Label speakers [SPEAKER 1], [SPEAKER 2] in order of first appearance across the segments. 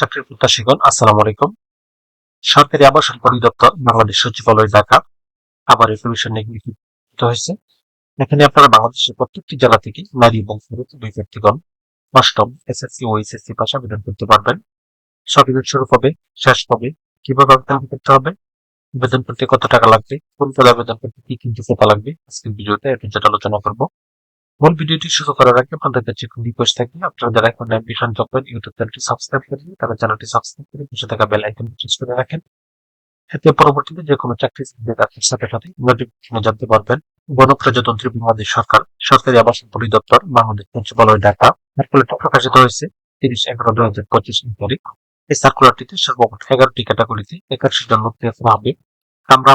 [SPEAKER 1] চাকরির প্রত্যাশীগণ, আসসালামু আলাইকুম। সরকারি আবাসন পরিদপ্তর, বাংলাদেশ সচিবালয়, ঢাকা। আবার এই কমিশন হয়েছে। এখানে আপনারা বাংলাদেশের প্রত্যেকটি জেলা থেকে নারী এবং পুরুষ দুই ব্যক্তিগণ অষ্টম এসএসসি ও এইচএসসি পাশ আবেদন করতে পারবেন। সবিবেদ শুরু হবে, শেষ হবে, কীভাবে আবেদন করতে হবে, আবেদন করতে কত টাকা লাগবে, কোন পদে আবেদন করতে কি কি যোগ্যতা লাগবে, আজকের ভিডিওতে একটু যেটা আলোচনা করব। মূল ভিডিওটি শুরু করার আগে আপনাদের কাছে রিকোয়েস্ট থাকবে। আপনারা যারা এখন অ্যাম্বিশন জব করেন ইউটিউব চ্যানেলটি সাবস্ক্রাইব করেন তারা চ্যানেলটি সাবস্ক্রাইব করে পাশে থাকা বেল আইকন প্রেস করে রাখেন। এতে পরবর্তীতে যে কোনো চাকরি আপনার সাথে সাথে নোটিফিকেশনে জানতে পারবেন। গণপ্রজাতন্ত্রী বাংলাদেশ সরকার, সরকারি আবাসন পরিদপ্তর, বাংলাদেশ সচিবালয় ঢাকা সার্কুলারটি প্রকাশিত হয়েছে তিরিশ এগারো দুই হাজার পঁচিশ তারিখ। এই সার্কুলারটিতে সর্বমোট এগারোটি ক্যাটাগরিতে একাশি জন নিয়োগ হবে। কামরা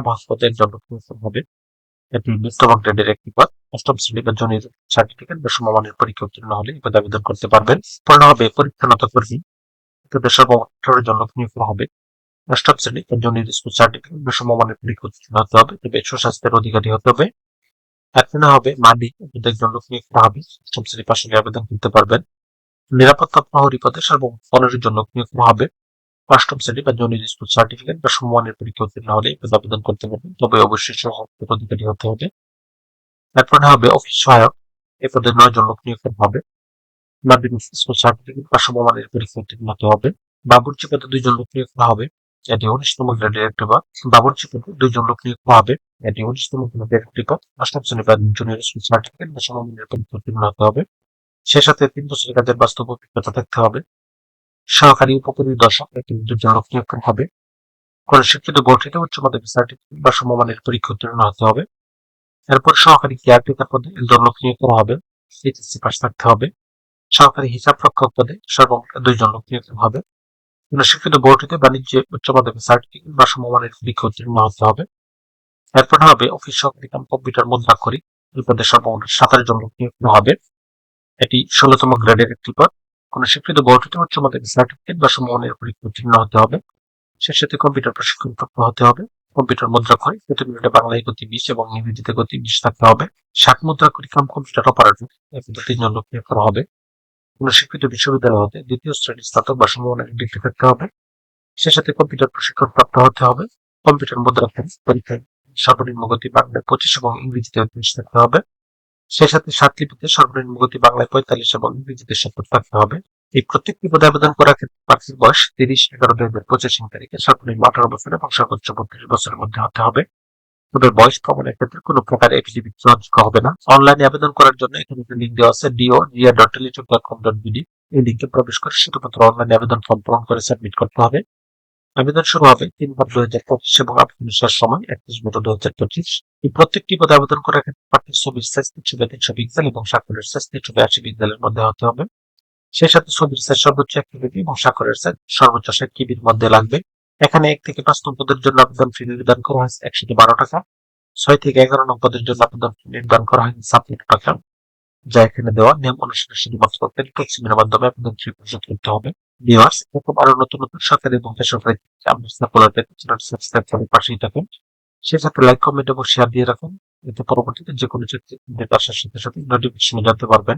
[SPEAKER 1] লোক নিয়োগ হবে। এটি বিস্তম গ্রেডের একটি পদ অষ্টম শ্রেণি বা জনের সার্টিফিকেট বা সমমানের পরীক্ষা উত্তীর্ণ হলে পদে আবেদন করতে পারবেন। পূর্ণ হবে পরীক্ষানত কর্মী। সর্বমোট আঠারো নিয়োগ হবে। অষ্টম শ্রেণি বা জনের স্কুল সার্টিফিকেট বা সমমানের পরীক্ষা উত্তীর্ণ হতে হবে। তবে সুস্বাস্থ্যের অধিকারী হতে হবে। এখন হবে মালিক একজন লোক নিয়োগ করা হবে। অষ্টম শ্রেণি পাশে আবেদন করতে পারবেন। নিরাপত্তা প্রহরী পদে সর্বমোট পনেরো জন লোক নিয়োগ হবে। অষ্টম শ্রেণি বা জুনিয়র স্কুল সার্টিফিকেট বা সমমানের পরীক্ষা উত্তীর্ণ হলে আবেদন করতে পারবেন। তবে অবশ্যই সহযোগিতার অধিকারী হতে হবে। তারপরে হবে অফিস সহায়ক। এ পদে নয় জন লোক নিয়োগ হবে। মাধ্যমিক স্কুল সার্টিফিকেট বা সমমানের পরীক্ষা উত্তীর্ণ হতে হবে। বাবুর্চি পদে দুইজন লোক নিয়োগ হবে। এটি উনিশতম গ্রেডের একটি পদ। বাবুর্চি পদে দুইজন লোক নিয়োগ হবে। এটি উনিশতম গ্রেডের একটি পদ। অষ্টম শ্রেণি বা জুনিয়র স্কুল সার্টিফিকেট বা সমমানের পরীক্ষা উত্তীর্ণ হতে হবে। সে সাথে তিন বছরের কাজের বাস্তব অভিজ্ঞতা থাকতে হবে। সহকারী উপপরিদর্শক একটি দুজন লোক নিয়োগ করা হবে। কোন শিক্ষিত গঠিত উচ্চ মাধ্যমিক সার্টিফিকেট বা সমমানের পরীক্ষা উত্তীর্ণ হতে হবে। এরপর সহকারী কেয়ারটেকার পদে একজন লোক নিয়োগ করা হবে এইচএসসি পাস থাকতে হবে। সহকারী হিসাব রক্ষক পদে সর্বমোট দুইজন লোক নিয়োগ করা হবে। কোন শিক্ষিত বোর্ডিতে বাণিজ্য উচ্চ মাধ্যমিক সার্টিফিকেট বা সমমানের পরীক্ষা উত্তীর্ণ হতে হবে। এরপর হবে অফিস সহকারী কাম কম্পিউটার মুদ্রাক্ষরিক, এই পদে সর্বমোট সাতাশ জন লোক নিয়োগ করা হবে। এটি ষোলতম গ্রেডের একটি পদ। কোন স্বীকৃত বোর্ডটিতে উচ্চ মাধ্যমিক সার্টিফিকেট বা সমমানের পরীক্ষা উত্তীর্ণ হতে হবে। সে সাথে কম্পিউটার প্রশিক্ষণ প্রাপ্ত হতে হবে। কম্পিউটার মুদ্রা করে প্রতি মিনিটে বাংলায় গতি বিশ এবং ইংরেজিতে গতি বিশ থাকতে হবে। ষাট মুদ্রা করিকাম কম্পিউটার অপারেটর এ পদে তিনজন লোক করা হবে। কোন স্বীকৃত বিশ্ববিদ্যালয় হতে দ্বিতীয় শ্রেণির স্নাতক বা সমমানের ডিগ্রি থাকতে হবে। সে সাথে কম্পিউটার প্রশিক্ষণ প্রাপ্ত হতে হবে। কম্পিউটার মুদ্রা পরীক্ষায় সর্বনিম্ন গতি বাংলায় পঁচিশ এবং ইংরেজিতে তিরিশ থাকতে হবে। সে সাথে সাত লিপিতে সর্বনিম্ন গতি বাংলায় পঁয়তাল্লিশ এবং ইংরেজিতে সত্তর থাকতে হবে। এই প্রত্যেকটি পদে আবেদন করার ক্ষেত্রে প্রার্থীর বয়স তিরিশ, এগারো, দুই হাজার পঁচিশ তারিখে সর্বনিম্ন আঠারো বছর এবং সর্বোচ্চ বত্রিশ বছরের মধ্যে হতে হবে। তবে বয়স প্রমাণের ক্ষেত্রে কোনো প্রকার এফিডেভিট গ্রহণযোগ্য হবে না। অনলাইনে আবেদন করার জন্য এখানে একটা লিঙ্ক দেওয়া আছে ডিও Zia dot Teletalk dot com dot BD এই লিঙ্কে প্রবেশ করে শুধুমাত্র অনলাইনে আবেদন ফর্ম পূরণ করে সাবমিট করতে হবে। আবেদন শুরু হবে তিন মার্চ দু হাজার পঁচিশ এবং আবেদনের শেষ সময় একত্রিশ মে দু হাজার পঁচিশ। এই প্রত্যেকটি পদে আবেদন করার ক্ষেত্রে প্রার্থীর ছবির সাইজ তিনশো তিনশো পিক্সেল এবং স্বাক্ষরের সাইজ তিনশো বিরাশি পিক্সেলের মধ্যে হতে হবে। সেই সাথে ছবির সাইজ সর্বোচ্চ এক কেবি এবং স্বাক্ষরের সাইজ সর্বোচ্চ ষাট কেবির মধ্যে লাগবে। এখানে এক থেকে পাঁচ পদের জন্য আবেদন ফি নির্ধারণ করা হয়েছে একশো বারো টাকা। ছয় থেকে এগারো পদের জন্য আবেদন ফি নির্ধারণ করা হয়েছে ছাপ্পান্ন টাকা। যা এখানে দেওয়া নিয়ম অনুসারে শুধুমাত্র টেলিটক্সিমের মাধ্যমে আবেদন ফি পরিশোধ করতে হবে। ভিউয়ার্স এরকম আরও নতুন নতুন সরকারি এবং বেসরকারি আপনার সার্কুলার পেতে চ্যানেল সাবস্ক্রাইব করে পাশেই থাকুন। সে সাথে লাইক কমেন্ট এবং শেয়ার দিয়ে রাখুন। এতে পরবর্তীতে যে কোনো চাকরি আসার সাথে সাথে নোটিফিকেশন জানতে পারবেন।